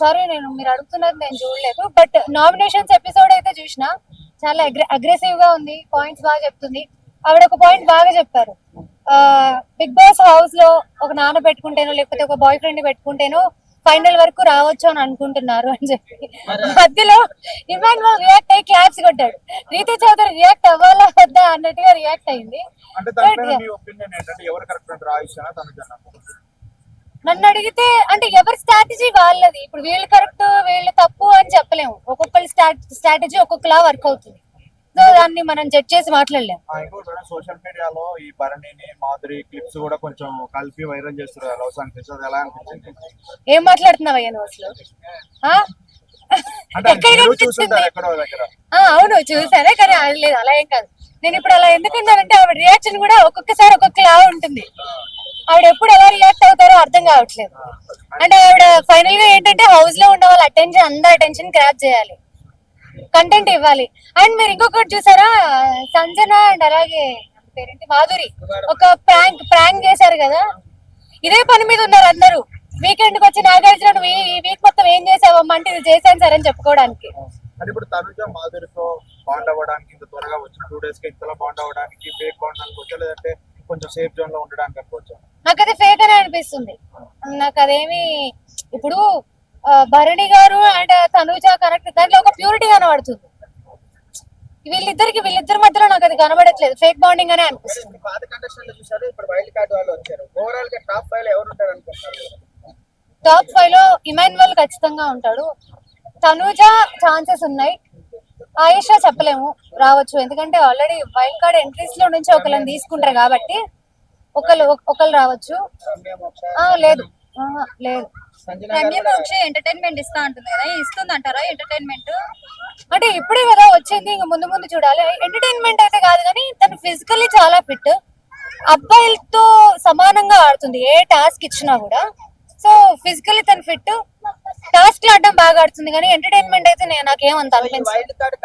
Sorry నేను మీరు అడుగుతున్నది నేను చూడలేదు. బట్ నామినేషన్స్ ఎపిసోడ్ అయితే చూసిన చాలా అగ్రెసివ్గా ఉంది పాయింట్స్ బాగా చెప్తుంది. ఆవిడ ఒక పాయింట్ బాగా చెప్పారు. బిగ్ బాస్ హౌస్లో ఒక నాన్న పెట్టుకుంటేనో లేకపోతే ఒక బాయ్ ఫ్రెండ్ పెట్టుకుంటేనో ఫైనల్ వరకు రావచ్చు అని అనుకుంటున్నారు అని చెప్పి. మధ్యలో ఇమాన్ రియాక్ట్ అయ్యి క్లాప్స్ కొట్టాడు. రీతు చౌదరి రియాక్ట్ అవ్వాలా వద్దా అన్నట్టుగా రియాక్ట్ అయింది. నన్ను అడిగితే అంటే ఎవరి స్ట్రాటజీ వాళ్ళది? ఇప్పుడు వీళ్ళు కరెక్ట్ వీళ్ళు తప్పు అని చెప్పలేము. ఒక్కొక్కరి స్ట్రాటజీ ఒక్కొక్కలా వర్క్ అవుతుంది. సో దాన్ని మనం జడ్జ్ చేసి మాట్లాడలేము. సోషల్ మీడియాలో ఈ భరణిని మాధురి క్లిప్స్ కూడా కొంచెం కలిపి వైరల్ చేస్తున్నారు. లవ్ ఎలా అనిపించింది? ఏం నువ్వు అసలు? అవును చూసానే కానీ అది లేదు. అలా ఏం కాదు. నేను ఇప్పుడు అలా ఎందుకున్నానంటే ఆవిడ రియాక్షన్ కూడా ఒక్కొక్కసారి ఒక్కొక్కలా ఉంటుంది. ఆవిడ ఎప్పుడు ఎలా రియాక్ట్ అవుతారో అర్థం కావట్లేదు. అంటే ఆవిడ ఫైనల్గా ఏంటంటే హౌస్లో ఉన్న వాళ్ళ అటెన్షన్ అందరి అటెన్షన్ గ్రాప్ చేయాలి. కంటెంట్ ఇవ్వాలి. అండ్ మీరు ఇంకొకటి చూసారా? సంజన అండ్ అలాగే పేరేంటి? మాధురి. ఒక ప్రాంక్ ప్రాంక్ చేశారు కదా? ఇదే పని మీద ఉన్నారు అందరూ. వీకెండ్కి వచ్చి నాగార్జున నువ్వు ఈ- వీక్ మొత్తం ఏం చేసావమ్మా అంటే ఇది చేశాను సార్ అని చెప్పుకోవడానికి. ఇప్పుడు తనుజ మాధురితో బాండ్ అవ్వడానికి ఇంత త్వరగా వచ్చిన టూ డేస్కి ఇంతలో బాండ్ అవ్వడానికి ఫేక్ బాండ్ అనుకోవచ్చా లేదంటే కొంచెం సేఫ్ జోన్లో ఉండడానికి అనుకోవచ్చా నాకు అది ఫేక్ అని అనిపిస్తుంది. నాకు అదేమి ఇప్పుడు భరణి గారు అండ్ తనూజ కరెక్ట్ దాంట్లో ఒక ప్యూరిటీ కనబడుతుంది. వీళ్ళిద్దరికి వీళ్ళిద్దరి మధ్యలో నాకు అది కనబడట్లేదు. ఫేక్ బాండింగ్ అనే అనిపిస్తుంది. టాప్ ఫైవ్లో ఇమాన్యువల్ ఖచ్చితంగా ఉంటాడు. తనూజ ఛాన్సెస్ ఉన్నాయి. ఆయేషా చెప్పలేము రావచ్చు. ఎందుకంటే ఆల్రెడీ వైల్డ్ కార్డ్ ఎంట్రీస్లో నుంచి ఒకళ్ళని తీసుకుంటారు కాబట్టి ఒకళ్ళు ఒకళ్ళు రావచ్చు. లేదు. ఆహా, లేదు. సంజన రమ్య గారు కూడా మోక్ష ఎంటర్టైన్మెంట్ ఇస్తా అంటుంది కదా ఇస్తుంది అంటారా ఎంటర్టైన్మెంట్ అంటే ఇప్పుడే కదా వచ్చింది ఇంకా ముందు ముందు చూడాలి. ఎంటర్టైన్మెంట్ అయితే కాదు కానీ తను ఫిజికల్లీ చాలా ఫిట్ అబ్బాయిలతో సమానంగా ఆడుతుంది ఏ టాస్క్ ఇచ్చినా కూడా. సో ఫిజికల్లీ తను ఫిట్ టాస్క్ ఆడడం బాగా ఆడుతుంది కానీ ఎంటర్టైన్మెంట్ అయితే నేను నాకేమంత అనిపించదు. Wild card